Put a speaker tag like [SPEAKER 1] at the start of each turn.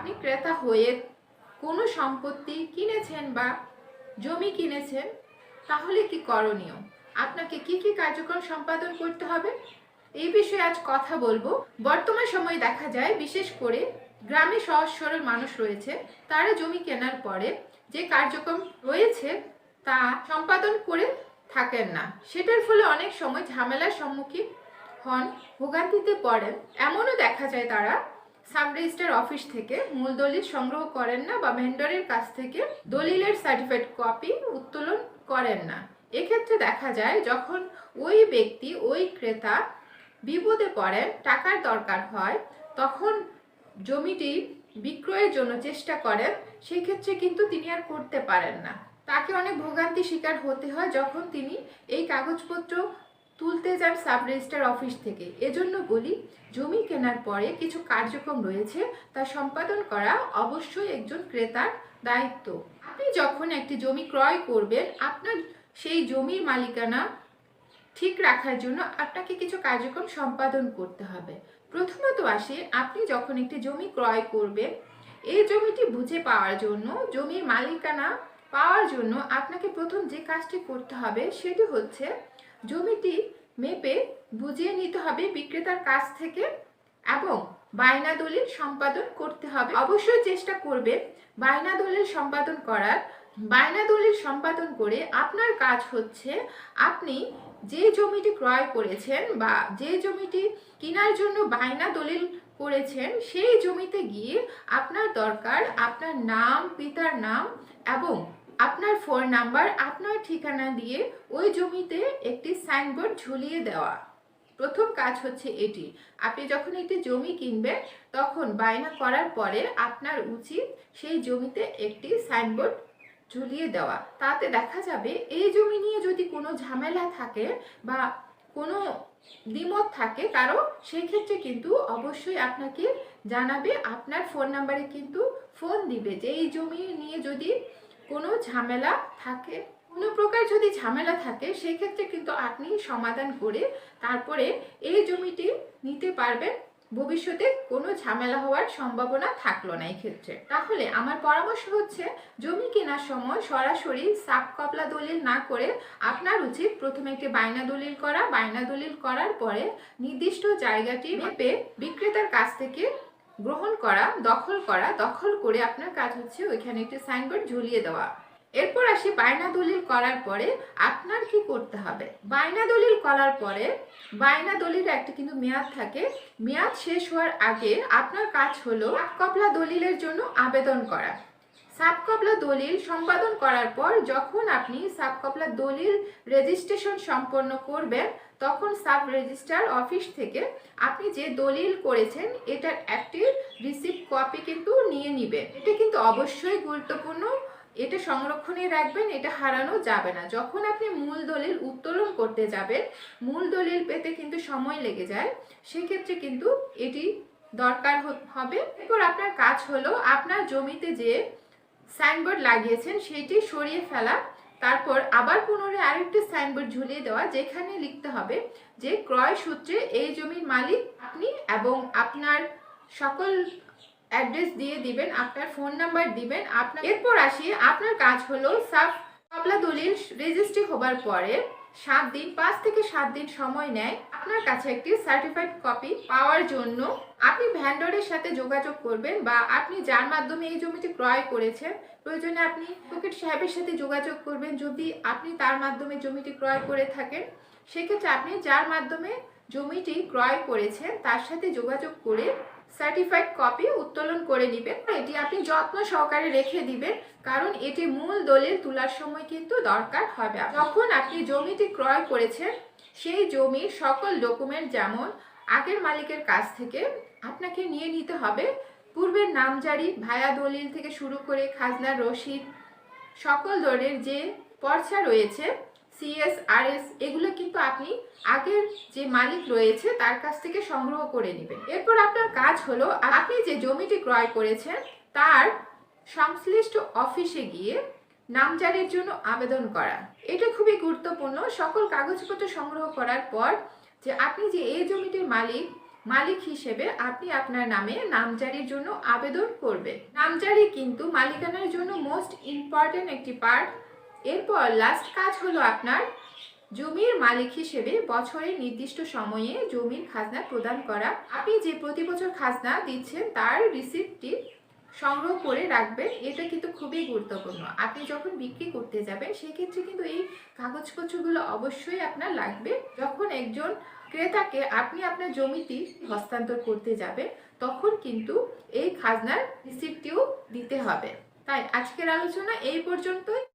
[SPEAKER 1] আপনি ক্রেতা হয়ে কোনো সম্পত্তি কিনেছেন বা জমি কিনেছেন, তাহলে কি করণীয়? আপনাকে কি কি কার্যক্রম সম্পাদন করতে হবে? এই বিষয়ে আজ কথা বলব। বর্তমান সময়ে দেখা যায়, বিশেষ করে গ্রামে সহজ সরল মানুষ রয়েছে, তারা জমি কেনার পরে যে কার্যক্রম রয়েছে তা সম্পাদন করে থাকেন না। সেটার ফলে অনেক সময় ঝামেলার সম্মুখীন হন, ভোগান্তিতে পড়েন। এমনও দেখা যায় তারা সাব রেজিস্টার অফিস থেকে মূল দলিল সংগ্রহ করেন না বা ভেন্ডরের কাছ থেকে দলিলের সার্টিফিকেট কপি উত্তোলন করেন না। এক্ষেত্রে দেখা যায়, যখন ওই ব্যক্তি, ওই ক্রেতা বিপদে পড়েন, টাকার দরকার হয়, তখন জমিটি বিক্রয়ের জন্য চেষ্টা করেন, সেক্ষেত্রে কিন্তু তিনি আর করতে পারেন না। তাকে অনেক ভোগান্তি শিকার হতে হয় যখন তিনি এই কাগজপত্র তুলতে যান সাব রেজিস্টার অফিস থেকে। এজন্য বলি, জমি কেনার পরে কিছু কার্যক্রম রয়েছে, তা সম্পাদন করা অবশ্যই একজন ক্রেতার দায়িত্ব। আপনি যখন একটি জমি ক্রয় করবেন, আপনার সেই জমির মালিকানা ঠিক রাখার জন্য আপনাকে কিছু কার্যক্রম সম্পাদন করতে হবে। প্রথমত আসে, আপনি যখন একটি জমি ক্রয় করবেন, এই জমিটি বুঝে পাওয়ার জন্য, জমির মালিকানা পাওয়ার জন্য আপনাকে প্রথম যে কাজটি করতে হবে, সেটি হচ্ছে জমিটি মেপে বুঝিয়ে নিতে হবে বিক্রেতার কাছ থেকে এবং বায়না দলিল সম্পাদন করতে হবে। অবশ্যই চেষ্টা করবে বায়না দলিল সম্পাদন করার। বায়না দলিল সম্পাদন করে আপনার কাজ হচ্ছে আপনি যে জমিটি ক্রয় করেছেন বা যে জমিটি কেনার জন্য বায়না দলিল করেছেন, সেই জমিতে গিয়ে আপনার দরকার আপনার নাম, পিতার নাম এবং আপনার ফোন নাম্বার আপনার ঠিকানা দিয়ে ওই জমিতে একটি সাইনবোর্ড ঝুলিয়ে দেওয়া। প্রথম কাজ হচ্ছে এটি। আপনি যখন একটি জমি কিনবেন, তখন বায়না করার পরে আপনার উচিত সেই জমিতে একটি সাইনবোর্ড ঝুলিয়ে দেওয়া। তাতে দেখা যাবে এই জমি নিয়ে যদি কোনো ঝামেলা থাকে বা কোনো দ্বিমত থাকে কারও সেই ক্ষেত্রে কিন্তু অবশ্যই আপনাকে জানাবে। আপনার ফোন নাম্বারে কিন্তু ফোন দিবে যে এই জমি নিয়ে যদি কোনো ঝামেলা থাকে, কোনো প্রকার যদি ঝামেলা থাকে সেই ক্ষেত্রে কিন্তু আপনি সমাধান করে তারপরে এই জমিটি নিতে পারবেন। ভবিষ্যতে কোনো ঝামেলা হওয়ার সম্ভাবনা থাকল না এই ক্ষেত্রে তাহলে আমার পরামর্শ হচ্ছে, জমি কেনার সময় সরাসরি সাপ কপলা দলিল না করে আপনার উচিত প্রথমে একটি বায়না দলিল করা। বায়না দলিল করার পরে নির্দিষ্ট জায়গাটি মেপে বিক্রেতার কাছ থেকে গ্রহণ করা, দখল করা, দখল করে আপনার কাজ হচ্ছে ওইখানে একটি সাইনবোর্ড ঝুলিয়ে দেওয়া। এরপর আসি বায়না দলিল করার পরে আপনার কি করতে হবে? বায়না দলিল করার পরে বায়না দলিল একটা কিন্তু মেয়াদ থাকে। মেয়াদ শেষ হওয়ার আগে আপনার কাজ হলো কপলা দলিলের জন্য আবেদন করা। সাবকপলা দলিল সম্পাদন করার পর যখন আপনি সাবকপলা দলিল রেজিস্ট্রেশন সম্পন্ন করবেন, তখন সাব রেজিস্ট্রার অফিস থেকে আপনি যে দলিল করেছেন, এটার একটি রিসিপ্ট কপি কিন্তু নিয়ে নেবেন। এটা কিন্তু অবশ্যই গুরুত্বপূর্ণ। এটা সংরক্ষণে রাখবেন, এটা হারানো যাবে না। যখন আপনি মূল দলিল উত্তোলন করতে যাবেন, মূল দলিল পেতে কিন্তু সময় লেগে যায়। সেক্ষেত্রে কিন্তু এটি দরকার হবে। এরপর আপনার কাজ হলো, আপনার জমিতে যে সাইনবোর্ড লাগিয়েছেন, সেইটি সরিয়ে ফেলা। তারপর আবার পুনরায় আরেকটি সাইনবোর্ড ঝুলিয়ে দেওয়া, যেখানে লিখতে হবে যে, ক্রয় সূত্রে এই জমির মালিক আপনি এবং আপনার সকল অ্যাড্রেস দিয়ে দিবেন, আপনার ফোন নাম্বার দিবেন, আপনার এরপর আসি, আপনার কাজ হলো সাব তবলা দলিল রেজিস্ট্রি হবার পরে সাত দিন, পাঁচ থেকে সাত দিন সময় নেয় আপনার কাছে একটি সার্টিফাইড কপি পাওয়ার জন্য। আপনি ভ্যান্ডরের সাথে যোগাযোগ করবেন বা আপনি যার মাধ্যমে এই জমিটি ক্রয় করেছেন, প্রয়োজনে আপনি পকেট সাহেবের সাথে যোগাযোগ করবেন। যদি আপনি তার মাধ্যমে জমিটি ক্রয় করে থাকেন, সেক্ষেত্রে আপনি যার মাধ্যমে জমিটি ক্রয় করেছেন তার সাথে যোগাযোগ করে সার্টিফাইড কপি উত্তোলন করে নেবেন। এটি আপনি যত্ন সহকারে রেখে দিবেন, কারণ এটি মূল দলিল তোলার সময় কিন্তু দরকার হবে। যখন আপনি জমিটি ক্রয় করেছেন, সেই জমির সকল ডকুমেন্ট যেমন আগের মালিকের কাছ থেকে আপনাকে নিয়ে নিতে হবে, পূর্বের নামজারি, ভায়া দলিল থেকে শুরু করে খাজনার রসিদ, সকল দলের যে পর্চা রয়েছে সিএস আরএস এগুলো কিন্তু আপনি আগের যে মালিক রয়েছে তার কাছ থেকে সংগ্রহ করে নেবেন। এরপর আপনার কাজ হলো, আপনি যে জমিটি ক্রয় করেছেন তার সংশ্লিষ্ট অফিসে গিয়ে নামজারির জন্য আবেদন করা। এটা খুবই গুরুত্বপূর্ণ। সকল কাগজপত্র সংগ্রহ করার পর যে আপনি যে এই জমিটির মালিক মালিক হিসেবে আপনি আপনার নামে নামজারির জন্য আবেদন করবেন। নামজারি কিন্তু মালিকানার জন্য মোস্ট ইম্পর্ট্যান্ট একটি পার্ট এরপর লাস্ট কাজ হলো আপনার জমির মালিক হিসেবে বছরের নির্দিষ্ট সময়ে জমির খাজনা প্রদান করা। আপনি যে প্রতি বছর খাজনা দিচ্ছেন, তার রিসিপ্টটি সংগ্রহ করে রাখবেন। এটা কিন্তু খুবই গুরুত্বপূর্ণ। আপনি যখন বিক্রি করতে যাবেন, সেক্ষেত্রে কিন্তু এই কাগজপত্রগুলো অবশ্যই আপনার লাগবে। যখন একজন ক্রেতাকে আপনি আপনার জমিটি হস্তান্তর করতে যাবেন, তখন কিন্তু এই খাজনার রিসিপ্টটিও দিতে হবে। তাই আজকের আলোচনা এই পর্যন্তই।